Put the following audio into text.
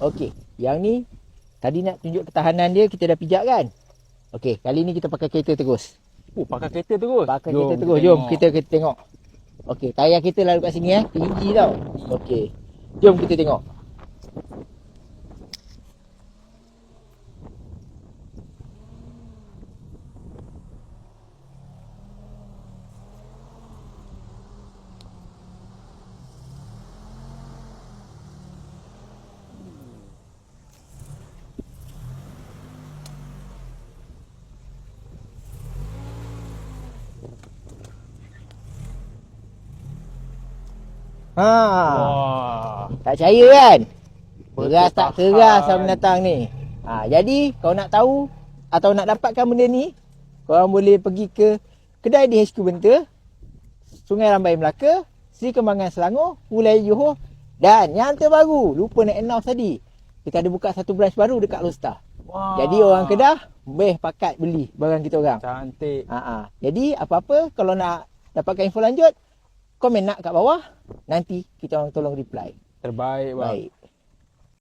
Okey, yang ni tadi nak tunjuk ketahanan dia kita dah pijak kan? Okey, kali ni kita pakai kereta terus. Oh, pakai kereta terus. Pakai kereta terus. Jom kita kita tengok. Okey, tayar kita lalu kat sini eh. Tinggi tau. Okey. Jom kita tengok. Ha. Wah. Tak percaya kan? Keras tak keras sama binatang ni. Ha, jadi kau nak tahu atau nak dapatkan benda ni, korang boleh pergi ke kedai di HQ Benta, Sungai Rambai Melaka, Sri Kembangan Selangor, Ulai Johor dan yang terbaru, lupa nak announce tadi. Kita ada buka satu branch baru dekat Lostar. Wah. Jadi orang Kedah boleh pakat beli barang kita orang. Cantik. Ha ah. Jadi apa-apa kalau nak dapatkan info lanjut, komen nak kat bawah. Nanti kita orang tolong reply. Terbaik bang. Baik.